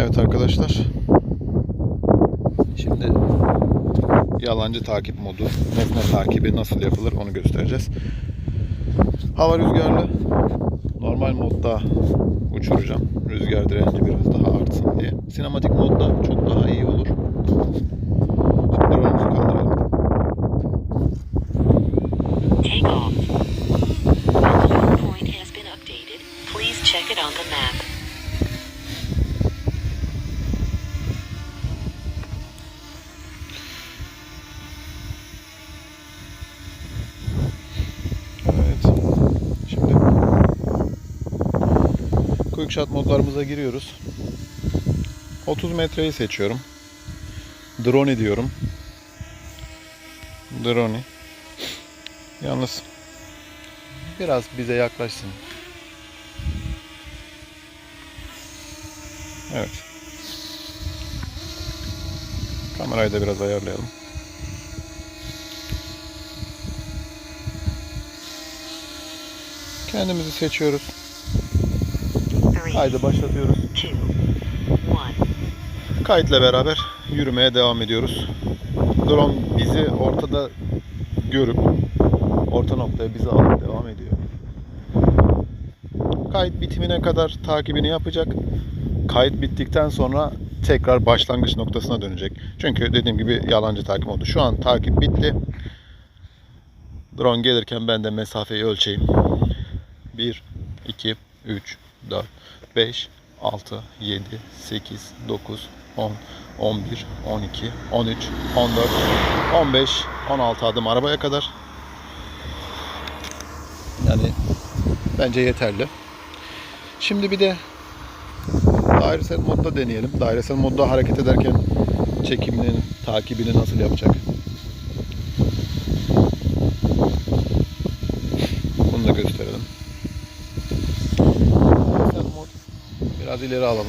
Evet arkadaşlar. Şimdi yalancı takip modu, nesne takibi nasıl yapılır onu göstereceğiz. Hava rüzgarlı. Normal modda uçuracağım. Rüzgar direnci biraz daha artsın diye. Sinematik modda çok daha iyi olur. Quick Shot modlarımıza giriyoruz. 30 metreyi seçiyorum. Drone diyorum. Drone. Yalnız biraz bize yaklaşsın. Evet. Kamerayı da biraz ayarlayalım. Kendimizi seçiyoruz. Haydi başlatıyoruz. Kayıtla beraber yürümeye devam ediyoruz. Drone bizi ortada görüp orta noktaya bizi alıp devam ediyor. Kayıt bitimine kadar takibini yapacak. Kayıt bittikten sonra tekrar başlangıç noktasına dönecek. Çünkü dediğim gibi yalancı takip oldu. Şu an takip bitti. Drone gelirken ben de mesafeyi ölçeyim. 1, 2, 3, 4, 5, 6, 7, 8, 9, 10, 11, 12, 13, 14, 15, 16 adım arabaya kadar. Yani bence yeterli. Şimdi bir de dairesel modda deneyelim. Dairesel modda hareket ederken çekimini, takibini nasıl yapacak? Bunu da gösterelim. Dairesel mod biraz ileri alalım.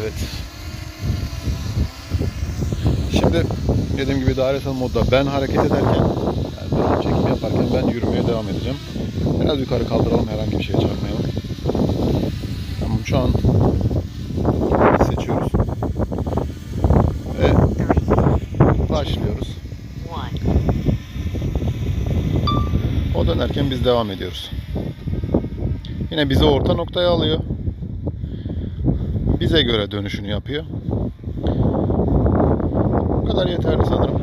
Evet. Şimdi dediğim gibi dairesel modda ben hareket ederken yani drone çekim yaparken ben yürümeye devam edeceğim. Biraz yukarı kaldıralım herhangi bir şeye çarpmayalım. Tamam şu an seçiyoruz. Ve başlıyoruz. O dönerken biz devam ediyoruz. Yine bizi orta noktaya alıyor. Bize göre dönüşünü yapıyor. Bu kadar yeterli sanırım.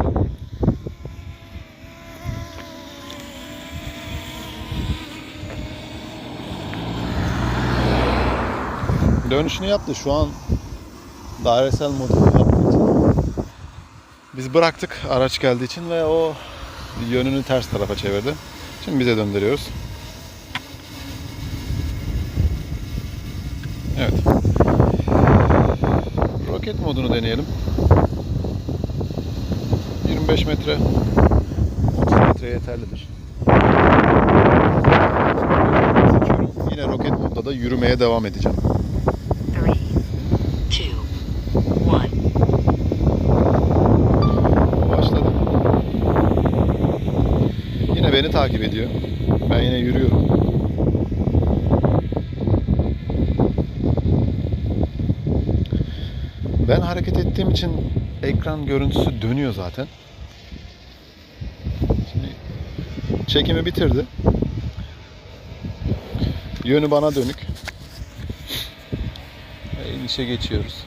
Dönüşünü yaptı. Şu an dairesel modunu yaptığı. Biz bıraktık araç geldiği için ve o yönünü ters tarafa çevirdi. Şimdi bize döndürüyoruz. Evet. Roket modunu deneyelim. 25 metre 30 metre yeterlidir. Seçiyorum. Yine roket modda da yürümeye devam edeceğim. Three, two, one. O başladı. Yine beni takip ediyor. Ben yine yürüyorum. Ben hareket ettiğim için ekran görüntüsü dönüyor zaten. Şimdi çekimi bitirdi. Yönü bana dönük. İnişe geçiyoruz.